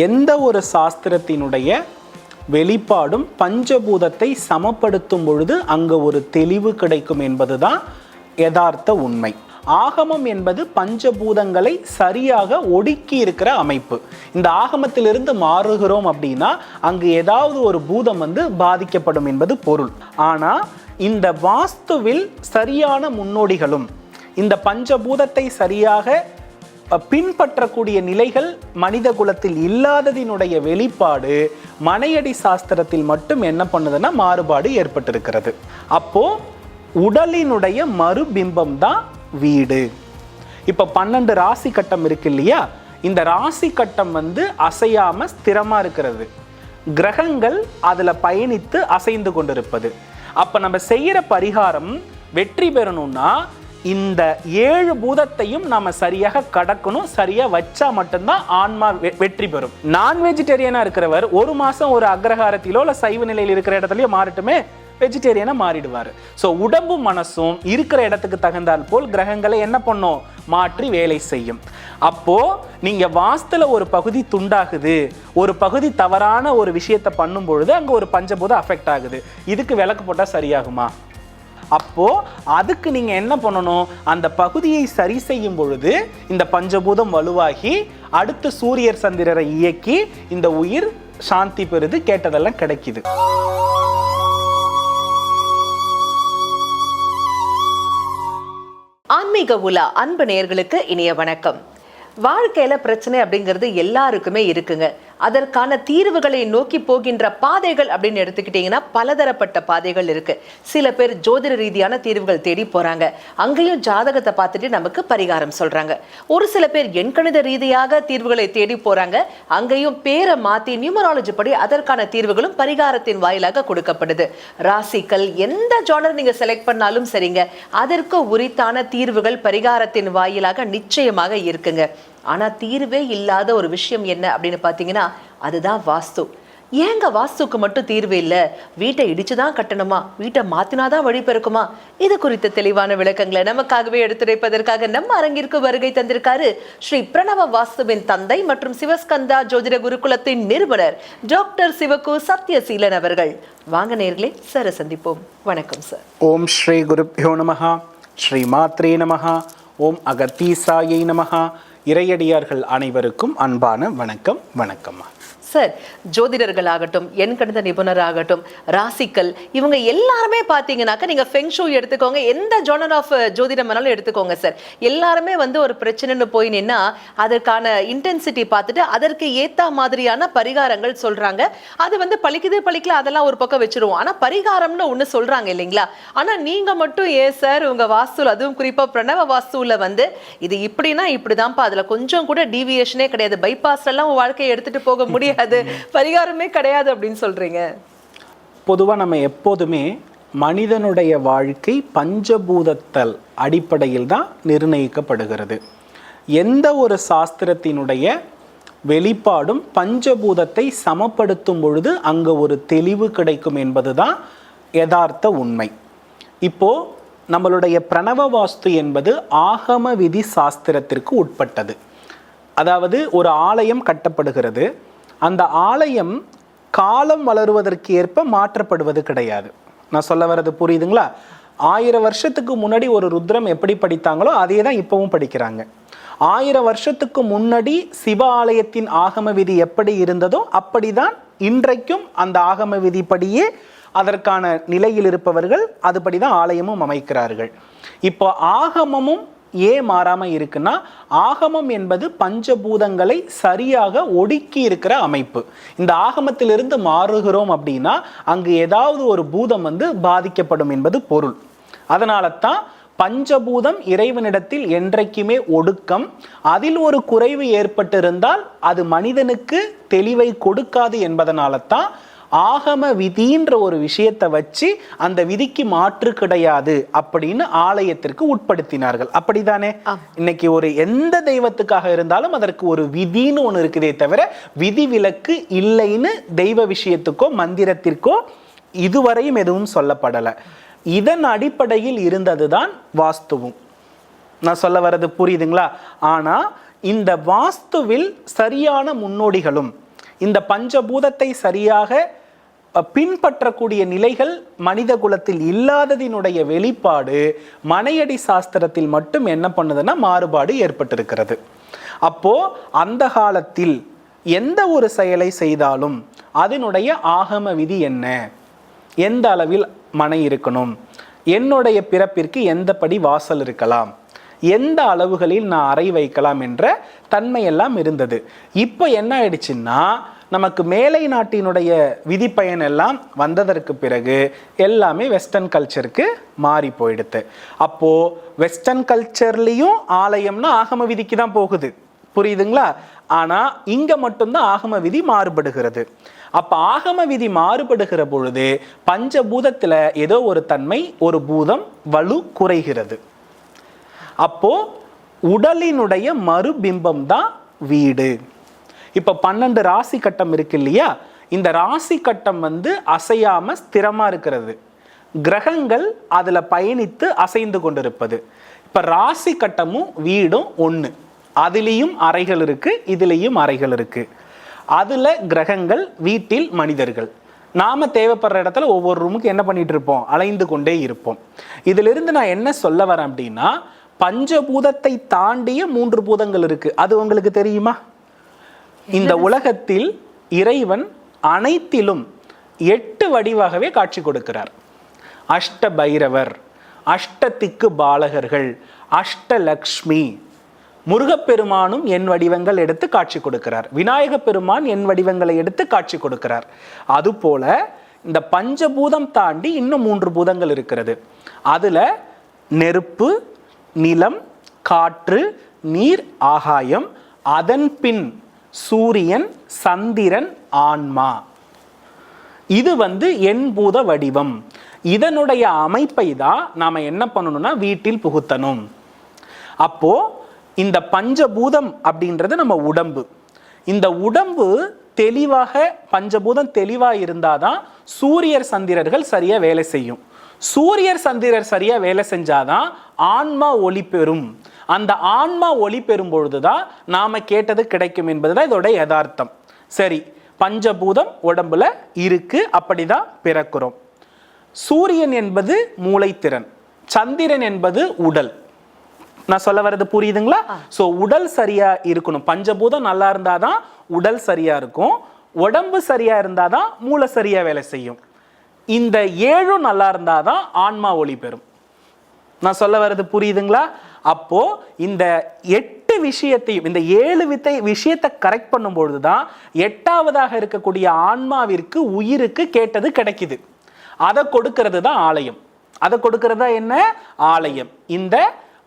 எந்த ஒரு சாஸ்திரத்தினுடைய வெளிப்பாடும் பஞ்சபூதத்தை சமப்படுத்தும் பொழுது அங்கு ஒரு தெளிவு கிடைக்கும் என்பதுதான் யதார்த்த உண்மை. ஆகமம் என்பது பஞ்சபூதங்களை சரியாக ஒடுக்கி இருக்கிற அமைப்பு. இந்த ஆகமத்திலிருந்து மாறுகிறோம் அப்படின்னா அங்கு ஏதாவது ஒரு பூதம் வந்து பாதிக்கப்படும் என்பது பொருள். ஆனா இந்த வாஸ்துவில் சரியான முன்னோடிகளும் இந்த பஞ்சபூதத்தை சரியாக பின்பற்றக்கூடிய நிலைகள் மனித குலத்தில் இல்லாததினுடைய வெளிப்பாடு மனையடி சாஸ்திரத்தில் மட்டும் என்ன பண்ணுதுன்னா மாறுபாடு ஏற்பட்டிருக்கிறது. அப்போ உடலினுடைய மறுபிம்பம் தான் வீடு. இப்போ பன்னெண்டு ராசி கட்டம் இருக்கு இல்லையா? இந்த ராசி கட்டம் வந்து அசையாம ஸ்திரமா இருக்கிறது. கிரகங்கள் அதில் பயணித்து அசைந்து கொண்டிருப்பது. அப்போ நம்ம செய்கிற பரிகாரம் வெற்றி பெறணும்னா இந்த ஏழு பூதத்தையும் நாம சரியாக கடக்கணும் சரியா வச்சா மட்டும்தான் ஆன்மா வெ- வெற்றி பெறும். நான் வெஜிடேரியனா இருக்கிறவர் ஒரு மாசம் ஒரு அக்ரஹாரத்திலோ இல்ல சைவ நிலையில் இருக்கிற இடத்துலயோ மாறட்டுமே வெஜிடேரியனா மாறிடுவார். ஸோ உடம்பும் மனசும் இருக்கிற இடத்துக்கு தகுந்தால் போல் கிரகங்களை என்ன பண்ணும்? மாற்றி வேலை செய்யும். அப்போ நீங்க வாஸ்துல ஒரு பகுதி துண்டாகுது ஒரு பகுதி தவறான ஒரு விஷயத்தை பண்ணும் பொழுது அங்க ஒரு பஞ்சபூதம் அஃபெக்ட் ஆகுது. இதுக்கு விளக்கு போட்டா சரியாகுமா? அப்போது அதுக்கு நீங்கள் என்ன பண்ணணும்? அந்த பகுதியை சரி செய்யும் பொழுது இந்த பஞ்சபூதம் வலுவாகி அடுத்து சூரியர் சந்திரரை இயக்கி இந்த உயிர் சாந்தி பெறுது கேட்டதெல்லாம் கிடைக்குது. ஆன்மீக உலா அன்பு நேயர்களுக்கு இனிய வணக்கம். வாழ்க்கையில பிரச்சனை அப்படிங்கிறது எல்லாருக்குமே இருக்குங்க. அதற்கான தீர்வுகளை நோக்கி போகின்ற பாதைகள் அப்படின்னு எடுத்துக்கிட்டீங்கன்னா பலதரப்பட்ட பாதைகள் இருக்கு. சில பேர் ஜோதிட ரீதியான தீர்வுகள் தேடி போறாங்க. அங்கேயும் ஜாதகத்தை பார்த்துட்டு நமக்கு பரிகாரம் சொல்றாங்க. ஒரு சில பேர் எண்கணித ரீதியாக தீர்வுகளை தேடி போறாங்க. அங்கேயும் பேரை மாத்தி நியூமராலஜி படி அதற்கான தீர்வுகளும் பரிகாரத்தின் வாயிலாக கொடுக்கப்படுது. ராசிக்கள் எந்த ஜானர் நீங்க செலக்ட் பண்ணாலும் சரிங்க. அதற்கு உரித்தான தீர்வுகள் பரிகாரத்தின் வாயிலாக நிச்சயமாக இருக்குங்க. ஆனா தீர்வே இல்லாத ஒரு விஷயம் என்ன அப்படின்னு பார்த்தீங்கன்னா அதுதான் வாஸ்து. ஏங்க வாஸ்துக்கு மட்டும் தீர்வு இல்லை? வீட்டை இடிச்சு தான் கட்டணுமா? வீட்டை மாத்தினாதான் வழி பிறக்குமா இது குறித்த தெளிவான விளக்கங்களை நமக்காகவே எடுத்துரைப்பதற்காக நம்ம அரங்கிற்கு வருகை தந்திருக்காரு ஸ்ரீ பிரணவ வாஸ்துவின் தந்தை மற்றும் சிவஸ்கந்தா ஜோதிட குருகுலத்தின் நிறுவனர் டாக்டர் சிவகு சத்யசீலன் அவர்கள். வாங்க நேர்களே சார சந்திப்போம். வணக்கம் சார். ஓம் ஸ்ரீ குருப்பியோ நமஹா ஸ்ரீ மாத்ரே நமஹா ஓம் அகத்தீசாயை நமஹா இறையடியார்கள் அனைவருக்கும் அன்பான வணக்கம் வணக்கம்மா. சார் ஜோதிடர்கள் ஆகட்டும் எண்கணித நிபுணர் ஆகட்டும் ராசிக்கல் இவங்க எல்லாருமே பார்த்தீங்கன்னாக்கா நீங்கள் ஃபெங்ஷூ எடுத்துக்கோங்க. எந்த ஜோனர் ஆஃப் ஜோதிடம் வேணாலும் எடுத்துக்கோங்க சார் எல்லாருமே வந்து ஒரு பிரச்சனைன்னு போய் நின்னா அதற்கான இன்டென்சிட்டி பார்த்துட்டு அதற்கு ஏற்ற மாதிரியான பரிகாரங்கள் சொல்கிறாங்க அது வந்து பழிக்குது பழிக்கல அதெல்லாம் ஒரு பக்கம் வச்சிருவோம். ஆனால் பரிகாரம்னு ஒன்று சொல்கிறாங்க இல்லைங்களா? ஆனால் நீங்கள் மட்டும் ஏன் சார் உங்கள் வாஸ்துல அதுவும் குறிப்பாக பிரணவ வாஸ்துவில் வந்து இது இப்படின்னா இப்படிதான்ப்பா. அதில் கொஞ்சம் கூட டீவியேஷனே கிடையாது. பைபாஸ்லாம் உங்கள் வாழ்க்கையை எடுத்துகிட்டு போக முடியாது. பரிகாரமே கிடையாது அப்படின்னு சொல்றீங்க. பொதுவாக நம்ம எப்போதுமே மனிதனுடைய வாழ்க்கை பஞ்சபூதத்தல் அடிப்படையில் தான் நிர்ணயிக்கப்படுகிறது. எந்த ஒரு சாஸ்திரத்தினுடைய வெளிப்பாடும் பஞ்சபூதத்தை சமப்படுத்தும் பொழுது அங்கே ஒரு தெளிவு கிடைக்கும் என்பதுதான் யதார்த்த உண்மை. இப்போ நம்மளுடைய பிரணவ வாஸ்து என்பது ஆகம விதி சாஸ்திரத்திற்கு உட்பட்டது. அதாவது ஒரு ஆலயம் கட்டப்படுகிறது. அந்த ஆலயம் காலம் வளருவதற்கு ஏற்ப மாற்றப்படுவது கிடையாது. நான் சொல்ல வர்றது புரியுதுங்களா? ஆயிரம் வருஷத்துக்கு முன்னாடி ஒரு ருத்ரம் எப்படி படித்தாங்களோ அதே தான் இப்போவும் படிக்கிறாங்க. ஆயிரம் வருஷத்துக்கு முன்னாடி சிவ ஆலயத்தின் ஆகம விதி எப்படி இருந்ததோ அப்படிதான் இன்றைக்கும் அந்த ஆகம விதிப்படியே அதற்கான நிலையில் இருப்பவர்கள் அதுபடி தான் ஆலயமும் அமைக்கிறார்கள். இப்போ ஆகமமும் ஏன் மாறாமல் இருக்குன்னா ஆகமம் என்பது பஞ்சபூதங்களை சரியாக ஒடுக்கி இருக்கிற அமைப்பு. இந்த ஆகமத்திலிருந்து மாறுகிறோம் அப்படின்னா அங்கு ஏதாவது ஒரு பூதம் வந்து பாதிக்கப்படும் என்பது பொருள். அதனால தான் பஞ்சபூதம் இறைவனிடத்தில் என்றைக்குமே ஒடுக்கம். அதில் ஒரு குறைவு ஏற்பட்டிருந்தால் அது மனிதனுக்கு தெளிவை கொடுக்காது என்பதனால தான் ஆகம விதின்ற ஒரு விஷயத்தை வச்சு அந்த விதிக்கு மாற்று கிடையாது அப்படின்னு ஆலயத்திற்கு உட்படுத்தினார்கள். அப்படிதானே? இன்னைக்கு ஒரு எந்த தெய்வத்துக்காக இருந்தாலும் அதற்கு ஒரு விதின்னு ஒன்று இருக்குதே தவிர விதிவிலக்கு இல்லைன்னு தெய்வ விஷயத்துக்கோ மந்திரத்திற்கோ இதுவரையும் எதுவும் சொல்லப்படலை. இதன் அடிப்படையில் இருந்ததுதான் வாஸ்துவும். நான் சொல்ல வர்றது புரியுதுங்களா? ஆனா இந்த வாஸ்துவில் சரியான முன்னோடிகளும் இந்த பஞ்சபூதத்தை சரியாக பின்பற்றக்கூடிய நிலைகள் மனித குலத்தில் இல்லாததினுடைய வெளிப்பாடு மனையடி சாஸ்திரத்தில் மட்டும் என்ன பண்ணுதுன்னா மாறுபாடு ஏற்பட்டிருக்கிறது. அப்போ அந்த காலத்தில் எந்த ஒரு செயலை செய்தாலும் அதனுடைய ஆகம விதி என்ன? எந்த அளவில் மனை இருக்கணும்? என்னுடைய பிறப்பிற்கு எந்த படி வாசல் இருக்கலாம்? எந்த அளவுகளில் நான் அறை வைக்கலாம் என்ற தன்மையெல்லாம் இருந்தது. இப்போ என்ன ஆயிடுச்சுன்னா நமக்கு மேலை நாட்டினுடைய விதிப்பயன் எல்லாம் வந்ததற்கு பிறகு எல்லாமே வெஸ்டர்ன் கல்ச்சருக்கு மாறி போயிடுது அப்போது வெஸ்டர்ன் கல்ச்சர்லேயும் ஆலயம்னா ஆகம விதிக்கு தான் போகுது. புரியுதுங்களா? ஆனால் இங்கே மட்டும்தான் ஆகம விதி மாறுபடுகிறது. அப்போ ஆகம விதி மாறுபடுகிற பொழுது பஞ்சபூதத்தில் ஏதோ ஒரு தன்மை ஒரு பூதம் வலு குறைகிறது. அப்போ உடலினுடைய மறுபிம்பம் தான் வீடு. இப்போ பன்னெண்டு ராசி கட்டம் இருக்கு இல்லையா? இந்த ராசி கட்டம் வந்து அசையாம ஸ்திரமா இருக்கிறது. கிரகங்கள் அதுல பயணித்து அசைந்து கொண்டிருப்பது. இப்ப ராசி கட்டமும் வீடும் ஒன்று அதுலேயும் அறைகள் இருக்கு இதுலேயும் அறைகள் இருக்கு. அதுல கிரகங்கள் வீட்டில் மனிதர்கள். நாம தேவைப்படுற இடத்துல ஒவ்வொரு ரூமுக்கு என்ன பண்ணிட்டு இருப்போம்? அலைந்து கொண்டே இருப்போம். இதிலிருந்து நான் என்ன சொல்ல வரேன் அப்படின்னா பஞ்சபூதத்தை தாண்டிய மூன்று பூதங்கள் இருக்கு. அது உங்களுக்கு தெரியுமா? இந்த உலகத்தில் இறைவன் அனைத்திலும் எட்டு வடிவாகவே காட்சி கொடுக்கிறார். அஷ்ட பைரவர் அஷ்டத்திக்கு பாலகர்கள் அஷ்டலக்ஷ்மி முருகப்பெருமானும் என் வடிவங்கள் எடுத்து காட்சி கொடுக்கிறார். விநாயக பெருமான் என் வடிவங்களை எடுத்து காட்சி கொடுக்கிறார். அதுபோல இந்த பஞ்சபூதம் தாண்டி இன்னும் மூன்று பூதங்கள் இருக்கிறது. அதுல நெருப்பு நிலம் காற்று நீர் ஆகாயம் அதன் பின் சூரியன் சந்திரன் ஆன்மா. இது வந்து எண்பூத வடிவம். இதனுடைய அமைப்பை தான் நாம் என்ன பண்ணணும்னா வீட்டில் புகுத்தணும். அப்போ இந்த பஞ்சபூதம் அப்படின்றது நம்ம உடம்பு. இந்த உடம்பு தெளிவாக பஞ்சபூதம் தெளிவாக இருந்தால் தான் சூரியர் சந்திரர்கள் சரியாக வேலை செய்யும். சூரியர் சந்திரர் சரியாக வேலை செஞ்சாதான் ஆன்மா ஒளி பெறும். அந்த ஆன்மா ஒளி பெறும் பொழுதுதான் நாம கேட்டது கிடைக்கும் என்பதுதான் இதோட யதார்த்தம். சரி பஞ்சபூதம் உடம்புல இருக்கு அப்படிதான் பிறக்கிறோம். சூரியன் என்பது மூளைத்திறன் சந்திரன் என்பது உடல். நான் சொல்ல வர்றது புரியுதுங்களா? சோ உடல் சரியா இருக்கணும். பஞ்சபூதம் நல்லா இருந்தாதான் உடல் சரியா இருக்கும். உடம்பு சரியா இருந்தாதான் மூளை சரியா வேலை செய்யும். இந்த ஏழும் நல்லா இருந்தாதான் ஆன்மா ஒளி பெறும். நான் சொல்ல வர்றது புரியுதுங்களா? அப்போ இந்த எட்டு விஷயத்தையும் இந்த ஏழு வித்தை விஷயத்தை கரெக்ட் பண்ணும்பொழுது தான் எட்டாவதாக இருக்கக்கூடிய ஆன்மாவிற்கு உயிருக்கு கேட்டது கிடைக்குது. அதை கொடுக்கறது தான் ஆலயம். அதை கொடுக்கறதா தான் என்ன? ஆலயம். இந்த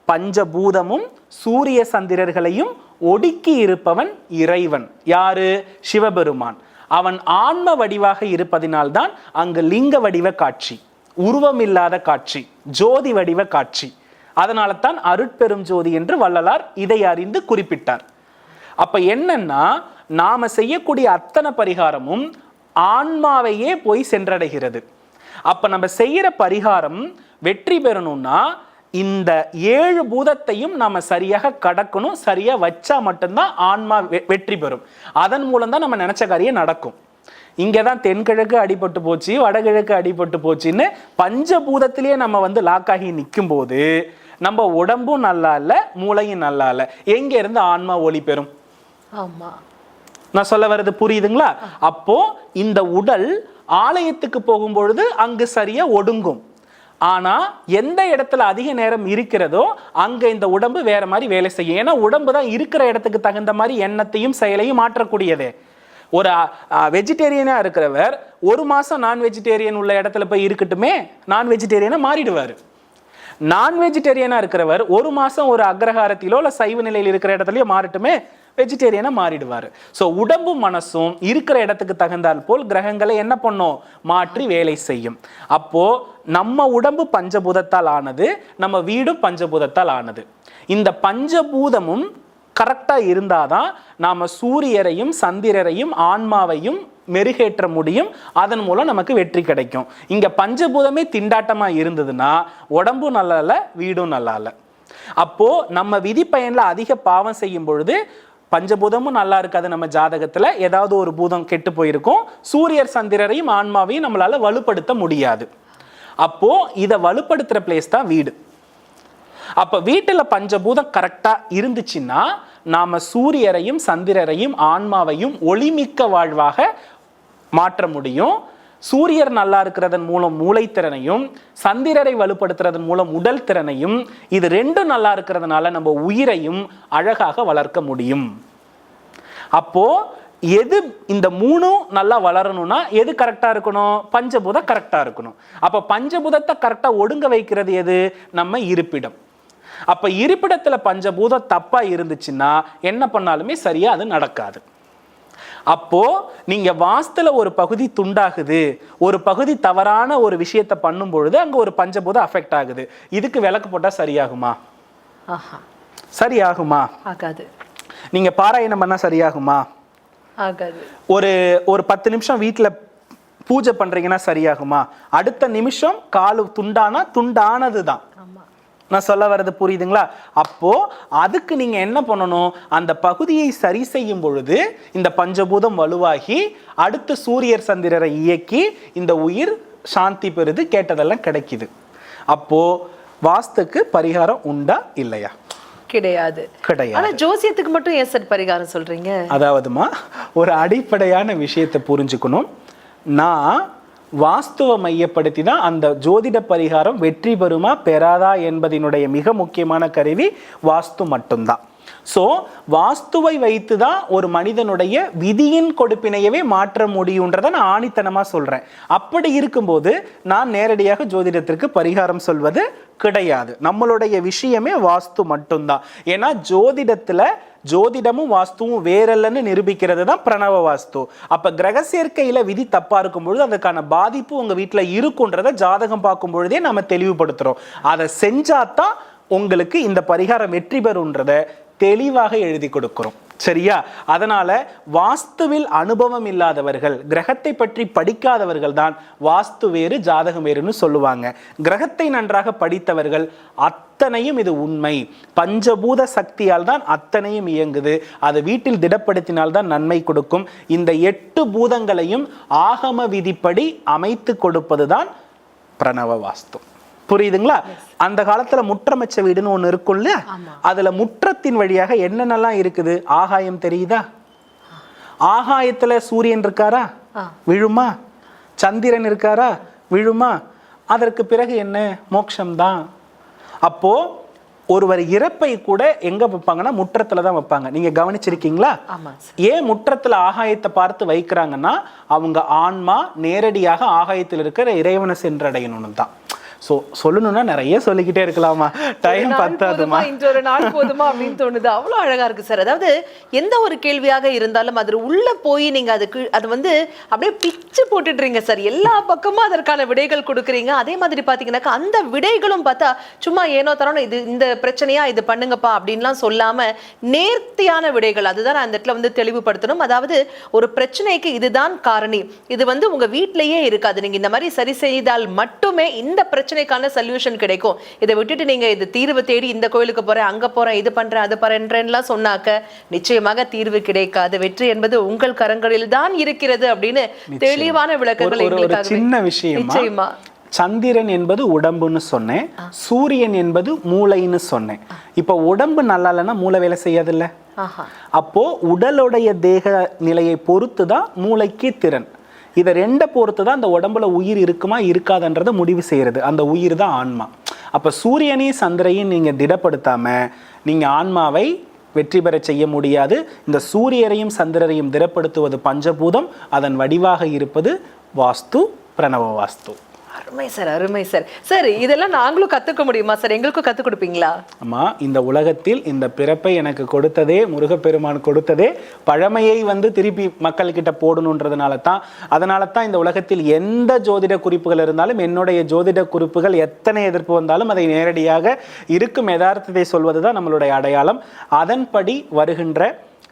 பஞ்சபூதமும் சூரிய சந்திரர்களையும் ஒடுக்கி இருப்பவன் இறைவன். யாரு? சிவபெருமான். அவன் ஆன்ம வடிவாக இருப்பதினால்தான் அங்கு லிங்க வடிவ காட்சி உருவமில்லாத காட்சி ஜோதி வடிவ காட்சி. அதனால தான் அருட்பெரும் ஜோதி என்று வள்ளலார் இதை அறிந்து குறிப்பிட்டார். அப்ப என்னன்னா நாம செய்யக்கூடிய அத்தனை பரிகாரமும் ஆன்மாவையே போய் சென்றடைகிறது. அப்ப நம்ம செய்யற பரிகாரம் வெற்றி பெறணும்னா இந்த ஏழு பூதத்தையும் நம்ம சரியாக கடக்கணும் சரியா வச்சா மட்டும்தான் ஆன்மா வெ- வெற்றி பெறும். அதன் மூலம் தான் நம்ம நினைச்ச காரியம் நடக்கும். இங்கே தான் தென்கிழக்கு அடிபட்டு போச்சு வடகிழக்கு அடிபட்டு போச்சுன்னு பஞ்சபூதத்திலேயே நம்ம வந்து லாக்காகி நிற்கும் போது நம்ம உடம்பும் நல்லா இல்லை மூளையும் நல்லா இல்லை. எங்க இருந்து ஆன்மா ஒளி பெறும்? ஆமா. நான் சொல்ல வர்றது புரியுதுங்களா? அப்போ இந்த உடல் ஆலயத்துக்கு போகும்பொழுது அங்கு சரியா ஒடுங்கும். ஆனா எந்த இடத்துல அதிக நேரம் இருக்கிறதோ அங்க இந்த உடம்பு வேற மாதிரி வேலை செய்யும். ஏன்னா உடம்பு தான் இருக்கிற இடத்துக்கு தகுந்த மாதிரி எண்ணத்தையும் செயலையும் மாற்றக்கூடியதே. ஒரு வெஜிடேரியனா இருக்கிறவர் ஒரு மாசம் நான் வெஜிடேரியன் உள்ள இடத்துல போய் இருக்கட்டுமே நான் வெஜிடேரியனா மாறிடுவாரு. நான் வெஜிடேரியனாக இருக்கிறவர் ஒரு மாதம் ஒரு அக்ரஹாரத்திலோ இல்லை சைவ நிலையில் இருக்கிற இடத்துலையோ மாறட்டுமே வெஜிடேரியனாக மாறிடுவார். ஸோ உடம்பும் மனசும் இருக்கிற இடத்துக்கு தகுந்தால் போல் கிரகங்களை என்ன பண்ணும்? மாற்றி வேலை செய்யும். அப்போது நம்ம உடம்பு பஞ்சபூதத்தால் ஆனது நம்ம வீடும் பஞ்சபூதத்தால் ஆனது. இந்த பஞ்சபூதமும் கரெக்டாக இருந்தாதான் நாம் சூரியரையும் சந்திரரையும் ஆன்மாவையும் மெருகேற்ற முடியும். அதன் மூலம் நமக்கு வெற்றி கிடைக்கும். இங்கே பஞ்சபூதமே திண்டாட்டமா இருந்ததுன்னா உடம்பும் நல்லா இல்லை வீடும் நல்லா இல்ல அப்போ நம்ம விதி பயனில் அதிக பாவம் செய்யும் பொழுது பஞ்சபூதமும் நல்லா இருக்காது நம்ம ஜாதகத்துல. ஏதாவது ஒரு பூதம் கெட்டு போயிருக்கும். சூரியர் சந்திரரையும் ஆன்மாவையும் நம்மளால வலுப்படுத்த முடியாது. அப்போ இதை வலுப்படுத்துற பிளேஸ் தான் வீடு. அப்போ வீட்டில் பஞ்சபூதம் கரெக்டாக இருந்துச்சுன்னா நாம சூரியரையும் சந்திரரையும் ஆன்மாவையும் ஒளிமிக்க வாழ்வாக மாற்ற முடியும். சூரியர் நல்லா இருக்கிறதன் மூலம் மூளைத்திறனையும் சந்திரரை வலுப்படுத்துறதன் மூலம் உடல் திறனையும் இது ரெண்டும் நல்லா இருக்கிறதுனால நம்ம உயிரையும் அழகாக வளர்க்க முடியும். அப்போ எது இந்த மூணும் நல்லா வளரணும்னா எது கரெக்டா இருக்கணும்? பஞ்சபூதம் கரெக்டா இருக்கணும். அப்ப பஞ்சபூதத்தை கரெக்டா ஒடுங்க வைக்கிறது எது? நம்ம இருப்பிடம். அப்ப இருப்பிடத்துல பஞ்சபூதம் தப்பா இருந்துச்சுன்னா என்ன பண்ணாலுமே சரியா அது நடக்காது. அப்போ நீங்க வாஸ்துல ஒரு பகுதி துண்டாகுது ஒரு பகுதி தவறான ஒரு விஷயத்தை பண்ணும் பொழுது அங்க ஒரு பஞ்சபூதம் அஃபெக்ட் ஆகுது. இதுக்கு விளக்கு போட்டா சரியாகுமா? சரியாகுமா? ஆகாது. நீங்க பாராயணம் பண்ணா சரியாகுமா? ஆகாது. ஒரு ஒரு பத்து நிமிஷம் வீட்டில் பூஜை பண்றீங்கன்னா சரியாகுமா? அடுத்த நிமிஷம் காலு துண்டானா துண்டானது தான் நான் சொல்ல வர்றது புரியுதுங்களா? அப்போ அதுக்கு நீங்க என்ன பண்ணணும்? அந்த பகுதியை சரி செய்யும் பொழுது இந்த பஞ்சபூதம் வலுவாகி அடுத்து சூரியர் சந்திரரை இயக்கி இந்த உயிர் சாந்தி பெறுது கேட்டதெல்லாம் கிடைக்குது. அப்போ வாஸ்துக்கு பரிகாரம் உண்டா இல்லையா? கிடையாது. கிடையாது. ஆனா ஜோசியத்துக்கு மட்டும் ஏன் சார் பரிகாரம் சொல்றீங்க? அதாவதுமா ஒரு அடிப்படையான விஷயத்தை புரிஞ்சுக்கணும். நான் வாஸ்துவை மையப்படுத்தி தான் அந்த ஜோதிட பரிகாரம் வெற்றி பெறுமா பெறாதா என்பதனுடைய மிக முக்கியமான கருவி வாஸ்து மட்டும்தான். ஸோ வாஸ்துவை வைத்து தான் ஒரு மனிதனுடைய விதியின் கொடுப்பினையவே மாற்ற முடியுன்றதை நான் ஆணித்தனமாக சொல்கிறேன் அப்படி இருக்கும்போது நான் நேரடியாக ஜோதிடத்திற்கு பரிகாரம் சொல்வது கிடையாது. நம்மளுடைய விஷயமே வாஸ்து மட்டும்தான். ஏன்னா ஜோதிடத்தில் ஜோதிடமும் வாஸ்துவும் வேறல்லன்னு நிரூபிக்கிறது தான் பிரணவ வாஸ்து. அப்போ கிரக சேர்க்கையில் விதி தப்பாக இருக்கும் பொழுது அதுக்கான பாதிப்பு உங்கள் வீட்டில் இருக்குன்றத ஜாதகம் பார்க்கும் பொழுதே நம்ம தெளிவுபடுத்துகிறோம் அதை செஞ்சாதான் உங்களுக்கு இந்த பரிகாரம் வெற்றி பெறுன்றதை தெளிவாக எழுதி கொடுக்கிறோம். சரியா? அதனால வாஸ்துவில் அனுபவம் இல்லாதவர்கள் கிரகத்தை பற்றி படிக்காதவர்கள் தான் வாஸ்து வேறு ஜாதகம் வேறுன்னு சொல்லுவாங்க. கிரகத்தை நன்றாக படித்தவர்கள் அத்தனையும் இது உண்மை. பஞ்சபூத சக்தியால் தான் அத்தனையும் இயங்குது. அதை வீட்டில் திடப்படுத்தினால் தான் நன்மை கொடுக்கும். இந்த எட்டு பூதங்களையும் ஆகம விதிப்படி அமைத்து கொடுப்பது தான் பிரணவ வாஸ்து. புரியுதுங்களா? அந்த காலத்துல முற்றமச்ச வீடுன்னு ஒண்ணு இருக்கும் இல்லையா? அதுல முற்றத்தின் வழியாக என்னென்னலாம் இருக்குது? ஆகாயம் தெரியுதா? ஆகாயத்துல சூரியன் இருக்காரா. விழுமா? சந்திரன் இருக்காரா? விழுமா? அதற்கு பிறகு என்ன? மோட்சம்தான் அப்போ ஒருவர் இறப்பை கூட எங்க வைப்பாங்கன்னா முற்றத்துல தான் வைப்பாங்க. நீங்க கவனிச்சிருக்கீங்களா? ஏன் முற்றத்துல ஆகாயத்தை பார்த்து வைக்கிறாங்கன்னா அவங்க ஆன்மா நேரடியாக ஆகாயத்தில் இருக்கிற இறைவனை சென்றடையணும்னு தான் ஸோ சொல்லணும்னா நிறைய சொல்லிக்கிட்டே இருக்கலாமா? டைம் பத்தாதுமா? ஒரு நாள் போதுமா அப்படின்னு தோணுது. அவ்வளவு அழகா இருக்கு சார் அதாவது எந்த ஒரு கேள்வியாக இருந்தாலும் அது உள்ள போய் நீங்க அதுக்கு அது வந்து அப்படியே பிச்சு போட்டுடுறீங்க சார் எல்லா பக்கமும் அதற்கான விடைகள் கொடுக்குறீங்க. அதே மாதிரி பாத்தீங்கன்னாக்கா அந்த விடைகளும் பார்த்தா சும்மா ஏனோ தரணும் இது இந்த பிரச்சனையா இது பண்ணுங்கப்பா அப்படின்லாம் சொல்லாம நேர்த்தியான விடைகள் அதுதான் நான் அந்த இடத்துல வந்து தெளிவுபடுத்தணும். அதாவது ஒரு பிரச்சனைக்கு இதுதான் காரணி. இது வந்து உங்க வீட்டிலேயே இருக்காது. நீங்க இந்த மாதிரி சரி செய்தால் மட்டுமே இந்த பிரச்சனைக்கான சொல்யூஷன் கிடைக்கும். இதை விட்டுட்டு நீங்க இது தீர்வு தேடி இந்த கோயிலுக்கு போறேன் அங்க போறேன் இது பண்றேன் அது பண்றேன்லாம் சொன்னாக்க நிச்சயமாக தீர்வு கிடைக்காது. வெற்றி என்பது உங்கள் கரங்களில் தான் இருக்கிறது அப்படின்னு தெளிவான விளக்கங்கள் எங்களுக்காக சின்ன விஷயமா நிச்சயமா. சந்திரன் என்பது உடம்புன்னு சொன்னேன். சூரியன் என்பது மூளைன்னு சொன்னேன். இப்போ உடம்பு நல்லா இல்லைன்னா மூளை வேலை செய்யாதுல்ல? அப்போ உடலுடைய தேக நிலையை பொறுத்து தான் மூளைக்கு திறன். இதை ரெண்டை பொறுத்து தான் அந்த உடம்புல உயிர் இருக்குமா இருக்காதுன்றதை முடிவு செய்கிறது அந்த உயிர் தான் ஆன்மா. அப்போ சூரியனையும் சந்திரையும் நீங்கள் திடப்படுத்தாமல் நீங்கள் ஆன்மாவை வெற்றி பெற செய்ய முடியாது. இந்த சூரியரையும் சந்திரரையும் திடப்படுத்துவது பஞ்சபூதம். அதன் வடிவாக இருப்பது வாஸ்து பிரணவ வாஸ்து. அருமை சார் அருமை சார். சார் இதெல்லாம் நாங்களும் கற்றுக்க முடியுமா சார்? எங்களுக்கும் கற்றுக் கொடுப்பீங்களா? அம்மா இந்த உலகத்தில் இந்த பிறப்பை எனக்கு கொடுத்ததே முருகப்பெருமான் கொடுத்ததே பழமையை வந்து திருப்பி மக்கள்கிட்ட போடணுன்றதுனால தான். அதனால தான் இந்த உலகத்தில் எந்த ஜோதிட குறிப்புகள் இருந்தாலும் என்னுடைய ஜோதிட குறிப்புகள் எத்தனை எதிர்ப்பு வந்தாலும் அதை நேரடியாக இருக்கும் யதார்த்தத்தை சொல்வது தான் நம்மளுடைய அடையாளம். அதன்படி வருகின்ற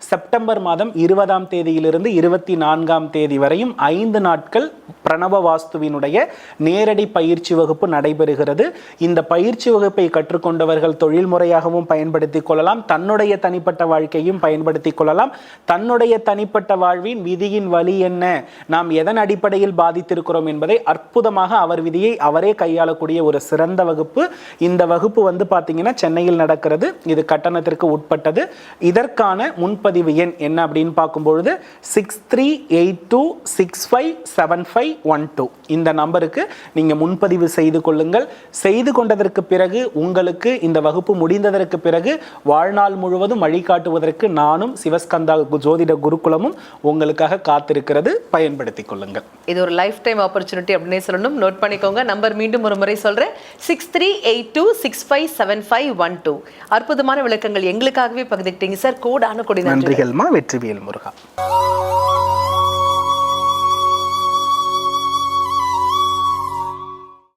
செப்டம்பர் மாதம் இருபதாம் தேதியிலிருந்து இருபத்தி நான்காம் தேதி வரையும் ஐந்து நாட்கள் பிரணவ வாஸ்துவினுடைய நேரடி பயிற்சி வகுப்பு நடைபெறுகிறது. இந்த பயிற்சி வகுப்பை கற்றுக்கொண்டவர்கள் தொழில் முறையாகவும் பயன்படுத்திக் கொள்ளலாம். தன்னுடைய தனிப்பட்ட வாழ்க்கையும் பயன்படுத்திக் கொள்ளலாம். தன்னுடைய தனிப்பட்ட வாழ்வின் விதியின் வழி என்ன? நாம் எதன் அடிப்படையில் பாதித்திருக்கிறோம் என்பதை அற்புதமாக அவர் விதியை அவரே கையாளக்கூடிய ஒரு சிறந்த வகுப்பு. இந்த வகுப்பு வந்து பார்த்தீங்கன்னா சென்னையில் நடக்கிறது. இது கட்டணத்திற்கு உட்பட்டது. இதற்கான முன்பதிவு முன்பதிவு எண் என்ன அப்படின்னு பார்க்கும்பொழுது six three eight two six five seven five one two இந்த நம்பருக்கு நீங்கள் முன்பதிவு செய்து கொள்ளுங்கள். செய்து கொண்டதற்கு பிறகு உங்களுக்கு இந்த வகுப்பு முடிந்ததற்கு பிறகு வாழ்நாள் முழுவதும் வழிகாட்டுவதற்கு நானும் சிவஸ்கந்தா ஜோதிட குருகுலமும் உங்களுக்காக காத்திருக்கிறது. பயன்படுத்திக் கொள்ளுங்கள். இது ஒரு லைஃப் டைம் ஆப்பர்ச்சுனிட்டி அப்படின்னே சொல்லணும். நோட் பண்ணிக்கோங்க. நம்பர் மீண்டும் ஒரு முறை சொல்கிறேன் six three eight two six five seven five one two அற்புதமான விளக்கங்கள் எங்களுக்காகவே பகிர்ந்துக்கிட்டீங்க. சார் கோடான கொடி நன்றி. நன்றிகள்மா வெற்றிவேல் முருகா.